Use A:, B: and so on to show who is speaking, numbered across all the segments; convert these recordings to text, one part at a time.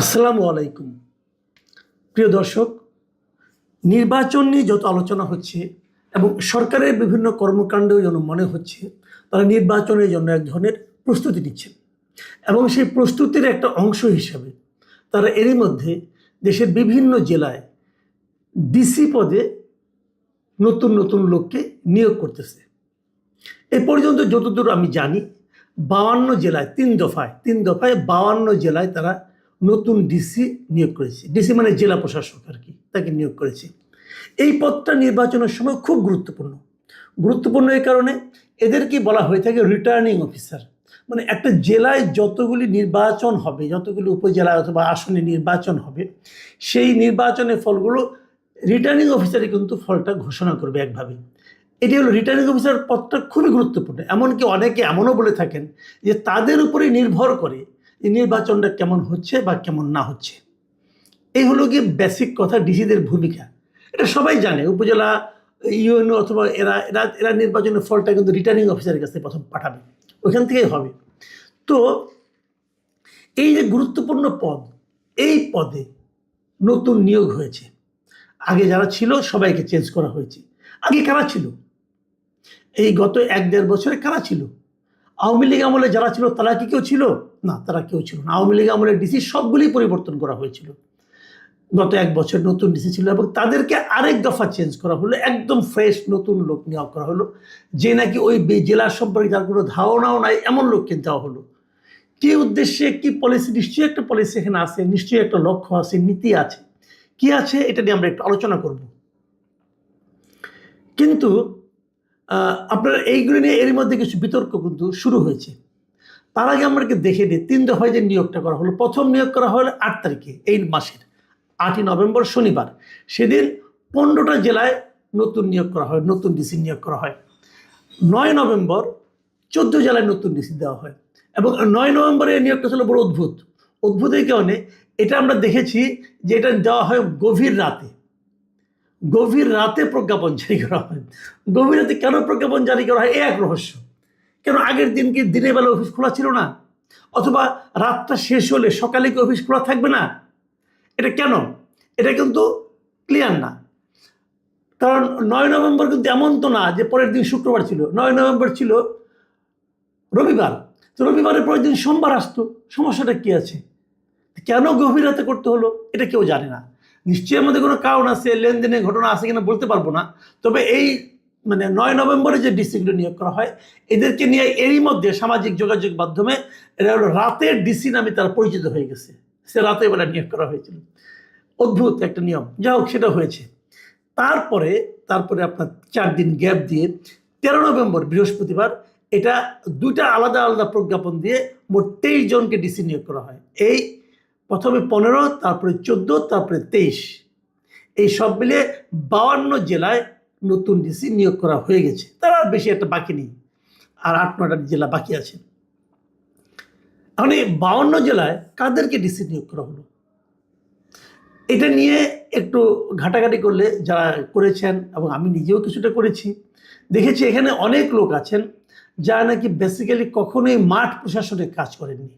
A: আসসালামু আলাইকুম। প্রিয় দর্শক, নির্বাচন নিয়ে যত আলোচনা হচ্ছে এবং সরকারের বিভিন্ন কর্মকাণ্ডেও যেন মনে হচ্ছে, তারা নির্বাচনের জন্য এক ধরনের প্রস্তুতি নিচ্ছেন এবং সেই প্রস্তুতির একটা অংশ হিসাবে তারা এরই মধ্যে দেশের বিভিন্ন জেলায় ডিসি পদে নতুন নতুন লোককে নিয়োগ করতেছে। এ পর্যন্ত যতদূর আমি জানি, বাউান্ন জেলায়, তিন দফায় তিন দফায় বাউান্ন জেলায় তারা নতুন ডিসি নিয়োগ করেছে। ডিসি মানে জেলা প্রশাসক আর কি, তাকে নিয়োগ করেছে। এই পদটা নির্বাচনের সময় খুব গুরুত্বপূর্ণ। গুরুত্বপূর্ণ এই কারণে এদেরকে বলা হয়ে থাকে রিটার্নিং অফিসার মানে একটা জেলায় যতগুলি নির্বাচন হবে, যতগুলি উপজেলায় অথবা আসনে নির্বাচন হবে, সেই নির্বাচনের ফলগুলো রিটার্নিং অফিসারই কিন্তু ফলটা ঘোষণা করবে একভাবে। এটি হলো রিটার্নিং অফিসার পদটা খুবই গুরুত্বপূর্ণ। এমনকি অনেকে এমনও বলে থাকেন যে তাদের উপরে নির্ভর করে নির্বাচনটা কেমন হচ্ছে বা কেমন না হচ্ছে? এই হলো গিয়ে বেসিক কথা, ডিসিদের ভূমিকা। এটা সবাই জানে, উপজেলা, ইউএনও অথবা এরা এরা এরা নির্বাচনের ফলটা কিন্তু রিটার্নিং অফিসারের কাছে প্রথম পাঠাবে। ওইখান থেকেই হবে। তো এই যে গুরুত্বপূর্ণ পদ, এই পদে নতুন নিয়োগ হয়েছে। আগে যারা ছিল, সবাইকে চেঞ্জ করা হয়েছে। আগে কারা ছিল? এই গত এক দেড় বছরে কারা ছিল? আওয়ামী লীগ আমলে যারা ছিল, তারা কি কেউ ছিল? না, তারা কেউ ছিল না। আওয়ামী লীগ আমলের ডিসি সবগুলি পরিবর্তন করা হয়েছিল। গত এক বছর নতুন ডিসি ছিল এবং তাদেরকে আরেক দফা চেঞ্জ করা হলো, একদম ফ্রেশ নতুন লোক নিয়োগ করা হলো, যে নাকি ওই জেলার সম্পর্কে তার কোনো ধারণাও নাই, এমন লোককে দেওয়া হলো। কি উদ্দেশ্যে, কি পলিসি নিশ্চয়ই একটা পলিসি এখানে আছে, নিশ্চয়ই একটা লক্ষ্য আছে, নীতি আছে। কি আছে? এটা নিয়ে আমরা একটু আলোচনা করব। কিন্তু আপনার এইগুলো নিয়ে এর মধ্যে কিছু বিতর্ক কিন্তু শুরু হয়েছে। তার আগে আমাকে দেখে নিই, তিন দফায় যে নিয়োগটা করা হলো, প্রথম নিয়োগ করা হলো আট তারিখে, এই মাসের, আটই নভেম্বর শনিবার। সেদিন পনেরোটা জেলায় নতুন নিয়োগ করা হয়, নতুন ডিসি নিয়োগ করা হয়। নয় নভেম্বর চোদ্দ জেলায় নতুন ডিসি দেওয়া হয়। এবং নয় নভেম্বরে এই নিয়োগটা ছিল বড় অদ্ভুত। অদ্ভুত এই কারণে এটা আমরা দেখেছি যে এটা দেওয়া হয় গভীর রাতে। গভীর রাতে প্রজ্ঞাপন জারি করা হয়। গভীর রাতে কেন প্রজ্ঞাপন জারি করা হয়? এ এক রহস্য। কেন আগের দিন কি দিনের বেলা অফিস খোলা ছিল না? অথবা রাতটা শেষ হলে সকালে কি অফিস খোলা থাকবে না? এটা কেন? এটা কিন্তু ক্লিয়ার না। কারণ নয় নভেম্বর কিন্তু এমন তো না যে পরের দিন শুক্রবার ছিল। নয় নভেম্বর ছিল রবিবার। তো রবিবারের পরের দিন সোমবার আসতো। সমস্যাটা কি আছে? কেন গভীর রাতে করতে হলো? এটা কেউ জানে না। নিশ্চয়ই আমাদের কোনো কারণ আছে, লেনদেনের ঘটনা আছে কিনা বলতে পারব না। তবে এই মানে নয় নভেম্বরে যে ডিসিগুলো নিয়োগ করা হয়, এদেরকে নিয়ে এরই মধ্যে সামাজিক যোগাযোগ মাধ্যমে এরা হলো রাতের ডিসি নামে তারা পরিচিত হয়ে গেছে। সে রাতে বেলা নিয়োগ করা হয়েছিল। অদ্ভুত একটা নিয়ম। যা হোক, সেটা হয়েছে। তারপরে তারপরে আপনার চার দিন গ্যাপ দিয়ে তেরো নভেম্বর, বৃহস্পতিবার, এটা দুইটা আলাদা আলাদা প্রজ্ঞাপন দিয়ে মোট তেইশ জনকে ডিসি নিয়োগ করা হয়। এই প্রথমে পনেরো, তারপরে চোদ্দ, তারপরে তেইশ। এই সব মিলে বাউান্ন জেলায় নতুন ডিসি নিয়োগ করা হয়ে গেছে। তার আর বেশি একটা বাকি নেই। আর আট নটা জেলা বাকি আছে। এখন এই বাউান্ন জেলায় কাদেরকে ডিসি নিয়োগ করা হলো? এটা নিয়ে একটু ঘাটাঘাটি করলে যারা করেছেন এবং আমি নিজেও কিছুটা করেছি, দেখেছি এখানে অনেক লোক আছেন যারা নাকি বেসিক্যালি কখনোই মাঠ প্রশাসনে কাজ করেননি।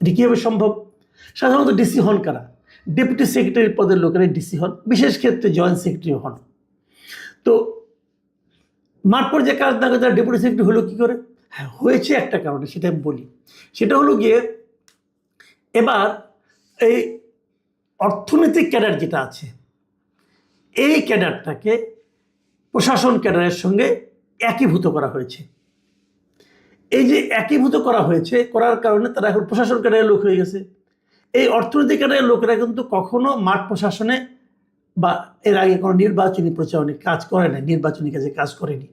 A: এটি কীভাবে সম্ভব? সাধারণত ডিসি হন কারা? ডেপুটি সেক্রেটারি পদের লোকেরা ডিসি হন, বিশেষ ক্ষেত্রে জয়েন্ট সেক্রেটারি হন। তো মাঠ পর্যায়ে কাজ না করে তারা ডেপুটি সেক্রেটারি হলো কী করে? হ্যাঁ হয়েছে একটা কারণে, সেটা আমি বলি। সেটা হলো গিয়ে এবার এই অর্থনৈতিক ক্যাডার যেটা আছে, এই ক্যাডারটাকে প্রশাসন ক্যাডারের সঙ্গে একীভূত করা হয়েছে। এই যে একীভূত করা হয়েছে, করার কারণে তারা এখন প্রশাসন ক্যাডারের লোক হয়ে গেছে। এই অর্থনৈতিক লোকেরা কিন্তু কখনো মাঠ প্রশাসনে বা এর আগে কোনো নির্বাচনী প্রচারণে কাজ করে না নির্বাচনী কাজে কাজ করেনি।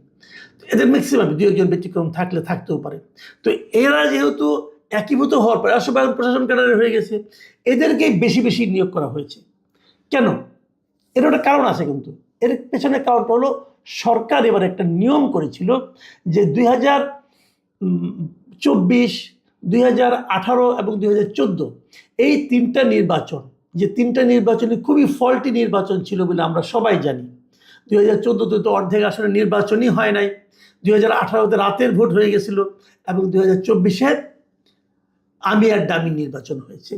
A: এদের ম্যাক্সিমাম দু একজন ব্যতিক্রম থাকলে থাকতেও পারে। তো এরা যেহেতু একীভূত হওয়ার পরে, আসলে প্রশাসন ক্যাডারে হয়ে গেছে এদেরকেই বেশি বেশি নিয়োগ করা হয়েছে। কেন? এর একটা কারণ আছে কিন্তু। এর পেছনে কারণটা হলো, সরকার এবার একটা নিয়ম করেছিল যে দুই হাজার চব্বিশ দুই হাজার আঠারো এবং দুই হাজার চোদ্দ। এই তিনটা নির্বাচন, যে তিনটা নির্বাচনে খুবই ফল্টি নির্বাচন ছিল বলে আমরা সবাই জানি। দুই হাজার চোদ্দোতে তো অর্ধেক আসনে নির্বাচনই হয় নাই। দুই হাজার আঠারোতে রাতের ভোট হয়ে গেছিল এবং দুই হাজার চব্বিশে আমি আর ডামি নির্বাচন হয়েছে।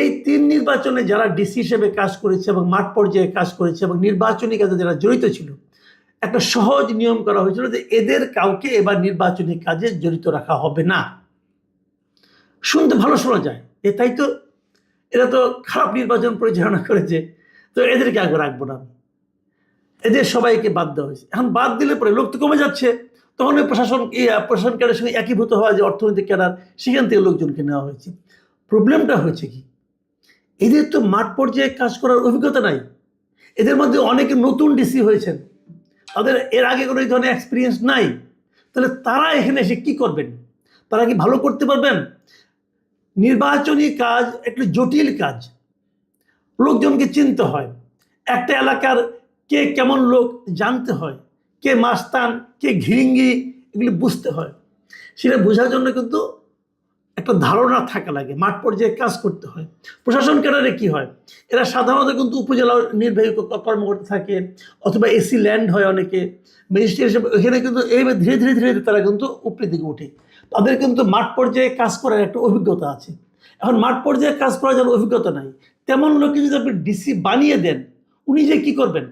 A: এই তিন নির্বাচনে যারা ডিসি হিসেবে কাজ করেছে এবং মাঠ পর্যায়ে কাজ করেছে এবং নির্বাচনী কাজে যারা জড়িত ছিল, একটা সহজ নিয়ম করা হয়েছিল যে এদের কাউকে এবার নির্বাচনী কাজে জড়িত রাখা হবে না। শুনতে ভালো শোনা যায়। এ তাই তো এরা তো খারাপ নির্বাচন পরিচালনা করেছে। তো এদেরকে আগে রাখব না এদের সবাইকে বাদ দেওয়া হয়েছে। এখন বাদ দিলে পরে লোক তো কমে যাচ্ছে। তখন ওই প্রশাসন প্রশাসন ক্যাডারের সঙ্গে একীভূত হওয়া যে অর্থনৈতিক ক্যাডার, সেখান থেকে লোকজনকে নেওয়া হয়েছে। প্রবলেমটা হয়েছে কি? এদের তো মাঠ পর্যায়ে কাজ করার অভিজ্ঞতা নাই। এদের মধ্যে অনেকে নতুন ডিসি হয়েছেন। তাদের এর আগে কোনো ধরনের এক্সপিরিয়েন্স নাই। তাহলে তারা এখানে এসে কি করবেন? তারা কি ভালো করতে পারবেন? নির্বাচনী কাজ একটু জটিল কাজ। লোকজনকে চিনতে হয়। একটা এলাকার কে কেমন লোক জানতে হয়। কে মাস্তান, কে ঘিরিঙ্গি, এগুলি বুঝতে হয়। সেটা বোঝার জন্য কিন্তু একটা ধারণা থাকা লাগে, মাঠ পর্যায়ে কাজ করতে হয়। প্রশাসন ক্যাডারে কি হয়? এরা সাধারণত কিন্তু উপজেলা নির্বাহী কর্মকর্তা থাকে, অথবা এসি ল্যান্ড হয় অনেকে। ম্যাজিস্ট্রেট হিসেবে এখানে কিন্তু এইভাবে ধীরে ধীরে ধীরে ধীরে তারা কিন্তু উপরের দিকে ওঠে। তাদের কিন্তু মাঠ পর্যায়ে কাজ করার একটা অভিজ্ঞতা আছে। এখন মাঠ পর্যায়ে কাজ করার যার অভিজ্ঞতা নাই, তেমন লোককে যদি আপনি ডিসি বানিয়ে দেন, উনি যে কী করবেন?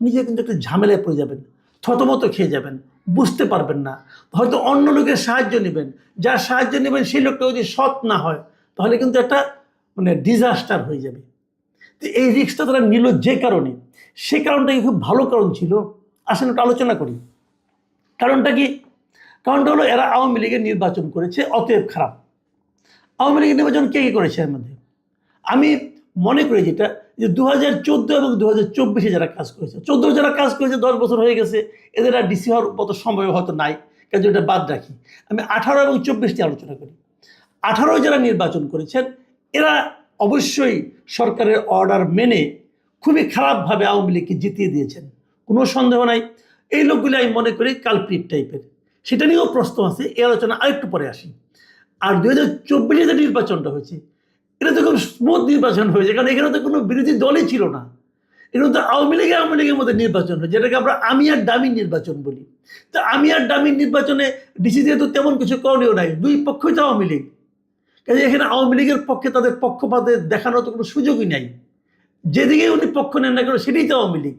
A: উনি যে কিন্তু একটা ঝামেলায় পড়ে যাবেন, থতমত খেয়ে যাবেন, বুঝতে পারবেন না। হয়তো অন্য লোকের সাহায্য নেবেন, যার সাহায্য নেবেন সেই লোকটা যদি সৎ না হয়, তাহলে কিন্তু একটা মানে ডিজাস্টার হয়ে যাবে। তো এই রিক্সটা তারা নিল যে কারণে। সে কারণটা কি খুব ভালো কারণ ছিল? আসেন একটু আলোচনা করি। কারণটা কি? কারণটা হলো এরা আওয়ামী লীগের নির্বাচন করেছে, অতএব খারাপ। আওয়ামী লীগের নির্বাচন কে কে করেছে এর মধ্যে? আমি মনে করি যেটা, যে দু হাজার চোদ্দ এবং দু হাজার চব্বিশে যারা কাজ করেছে, চোদ্দ যারা কাজ করেছে, দশ বছর হয়ে গেছে, এদের আর ডিসি হওয়ার মতো সম্ভব হয়তো নাই কাজে এটা বাদ রাখি। আমি আঠারো এবং চব্বিশটি আলোচনা করি। আঠারো যারা নির্বাচন করেছেন, এরা অবশ্যই সরকারের অর্ডার মেনে খুবই খারাপভাবে আওয়ামী লীগকে জিতিয়ে দিয়েছেন। কোনো সন্দেহ নাই। এই লোকগুলি আমি মনে করি কালপ্রিট টাইপের। সেটা নিয়েও প্রশ্ন আছে, এই আলোচনা আরেকটু পরে আসি। আর দু হাজার চব্বিশে যে নির্বাচনটা হয়েছে, এটা তো খুব স্মুথ নির্বাচন হয়েছে, কারণ এখানে তো কোনো বিরোধী দলই ছিল না। এখানে তো আওয়ামী লীগ আওয়ামী লীগের মধ্যে নির্বাচন হয় যেটাকে আমরা আমি আর ডামি নির্বাচন বলি। তো আমি আর ডামির নির্বাচনে ডিসি দিয়ে তো তেমন কিছু করণীয় নাই, দুই পক্ষই তো আওয়ামী লীগ। কাজে এখানে আওয়ামী লীগের পক্ষে তাদের পক্ষপাতে দেখানোর তো কোনো সুযোগই নাই। যেদিকে উনি পক্ষ নেন না কেন সেটাই তো আওয়ামী লীগ।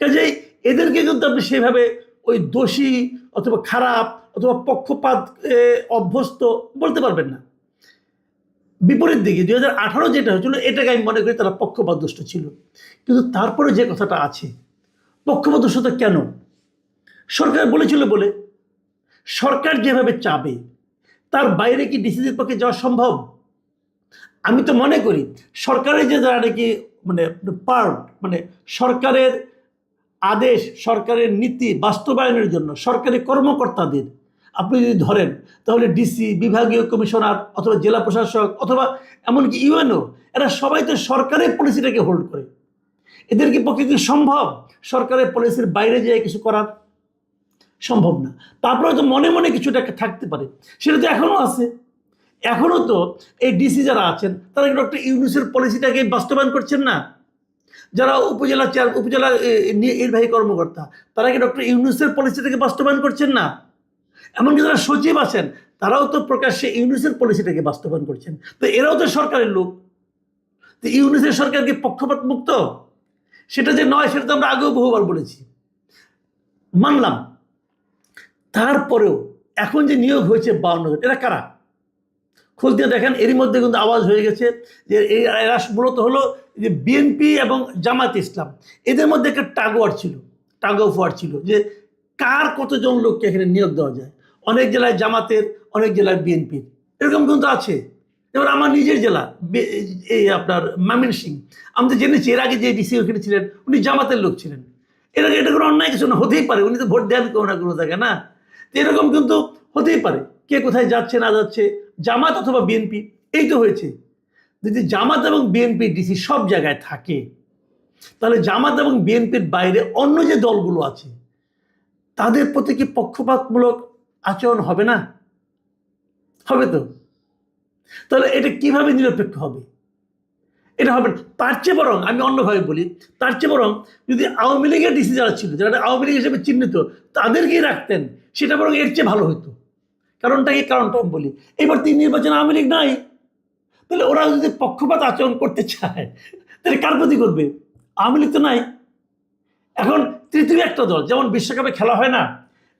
A: কাজেই এদেরকে কিন্তু আপনি সেভাবে ওই দোষী অথবা খারাপ অথবা পক্ষপাত অভ্যস্ত বলতে পারবেন না। বিপরীত দিকে, দুই হাজার আঠারো যেটা হয়েছিল, এটাকে আমি মনে করি তারা পক্ষপাত দুষ্ট ছিল। কিন্তু তারপরে যে কথাটা আছে পক্ষপাত দুষ্টতা কেন? সরকার বলেছিল বলে, সরকার যেভাবে চাবে, তার বাইরে কি ডিসিদের পক্ষে যাওয়া সম্ভব? আমি তো মনে করি, সরকারের যে যারা নাকি মানে পার্ট মানে সরকারের আদেশ সরকারের নীতি বাস্তবায়নের জন্য, সরকারি কর্মকর্তাদের। আপনি যদি ধরেন, তাহলে ডিসি বিভাগীয় কমিশনার অথবা জেলা প্রশাসক অথবা এমনকি ইউএনও, এরা সবাই তো সরকারের পলিসিটাকে হোল্ড করে। এদেরকে পক্ষে কি সম্ভব সরকারের পলিসির বাইরে যেয়ে কিছু করার? সম্ভব না। তারপরে হয়তো মনে মনে কিছুটা থাকতে পারে। সেটা তো এখনও আছে। এখনও তো এই ডিসি যারা আছেন, তারা ডক্টর ইউনুসের পলিসিটাকে বাস্তবায়ন করছেন না? যারা উপজেলা চেয়ার উপজেলা নির্বাহী কর্মকর্তা, তারা কি ডক্টর ইউনুসের পলিসিটাকে বাস্তবায়ন করছেন না? এমনকি যারা সচিব আছেন, তারাও তো প্রকাশ্যে ইউনুসের পলিসিটাকে বাস্তবায়ন করছেন। তো এরাও তো সরকারের লোক। তো ইউনুসের সরকার কি পক্ষপাত মুক্ত সেটা যে নয়, সেটা তো আমরা আগেও বহুবার বলেছি। মানলাম। তারপরেও এখন যে নিয়োগ হয়েছে বাউন্ন এরা কারা? খোঁজ দিয়ে দেখেন, এরই মধ্যে কিন্তু আওয়াজ হয়ে গেছে যে এই এরা মূলত হলো যে বিএনপি এবং জামাত ইসলাম। এদের মধ্যে একটা টাগওয়ার ছিল, টাগ অফ ওয়ার ছিল যে কার কতজন লোককে এখানে নিয়োগ দেওয়া যায়? অনেক জেলায় জামাতের, অনেক জেলায় বিএনপির। এরকম কিন্তু আছে। এবার আমার নিজের জেলা এই আপনার মামিন সিং, আমি তো জেনেছি, এর আগে যে ডিসি ওখানে ছিলেন, উনি জামাতের লোক ছিলেন। এর আগে এটা কোনো অন্যায় কিছু না, হতেই পারে, উনি তো ভোট দেন কোনো না কোনো জায়গায় না? তো এরকম কিন্তু হতেই পারে, কে কোথায় যাচ্ছে না যাচ্ছে জামাত অথবা বিএনপি, এই তো হয়েছে। যদি জামাত এবং বিএনপি ডিসি সব জায়গায় থাকে, তাহলে জামাত এবং বিএনপির বাইরে অন্য যে দলগুলো আছে, তাদের প্রতি কি পক্ষপাতমূলক আচরণ হবে না? হবে তো। তাহলে এটা কীভাবে নিরপেক্ষ হবে? এটা হবে। তার চেয়ে বরং, আমি অন্যভাবে বলি, তার চেয়ে বরং যদি আওয়ামী লীগের ডিসি যারা ছিল, যারা আওয়ামী লীগ হিসেবে চিহ্নিত, তাদেরকেই রাখতেন, সেটা বরং এর চেয়ে ভালো হতো। কারণটা কি? কারণটা আমি বলি। এবার তিন নির্বাচনে আওয়ামী লীগ নাই। তাহলে ওরা যদি পক্ষপাত আচরণ করতে চায়, তাহলে কার প্রতি করবে? আওয়ামী লীগ তো নাই। এখন তৃতীয় একটা দল, যেমন বিশ্বকাপে খেলা হয় না,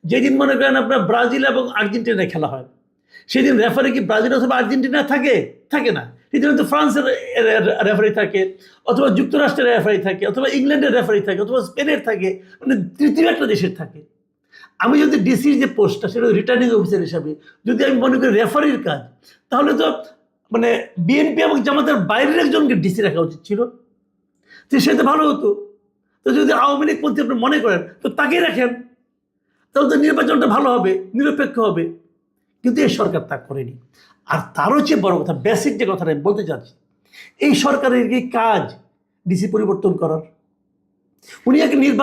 A: যেদিন মনে করেন আপনার ব্রাজিল এবং আর্জেন্টিনায় খেলা হয়, সেদিন রেফারি কি ব্রাজিল অথবা আর্জেন্টিনা থাকে? থাকে না। সেদিন তো ফ্রান্সের রেফারি থাকে, অথবা যুক্তরাষ্ট্রের রেফারি থাকে, অথবা ইংল্যান্ডের রেফারি থাকে, অথবা স্পেনের থাকে মানে তৃতীয় একটা দেশের থাকে। আমি যদি ডিসির যে পোস্টটা সেটা রিটার্নিং অফিসার হিসাবে, যদি আমি মনে করি রেফারির কাজ, তাহলে তো মানে বিএনপি এবং জামাতের বাইরের একজনকে ডিসি রাখা উচিত ছিল। তো সেটা ভালো হতো। তো যদি আওয়ামী লীগ পন্থী আপনি মনে করেন, তো তাকেই রাখেন। তাহলে তো নির্বাচনটা ভালো হবে, নিরপেক্ষ হবে। কিন্তু এই সরকার তা করেনি। আর তারও চেয়ে বড় কথা বেসিক যে কথাটা আমি বলতে চাচ্ছি, এই সরকারের কি কাজ ডিসি পরিবর্তন করার। উনি এক নির্বাচন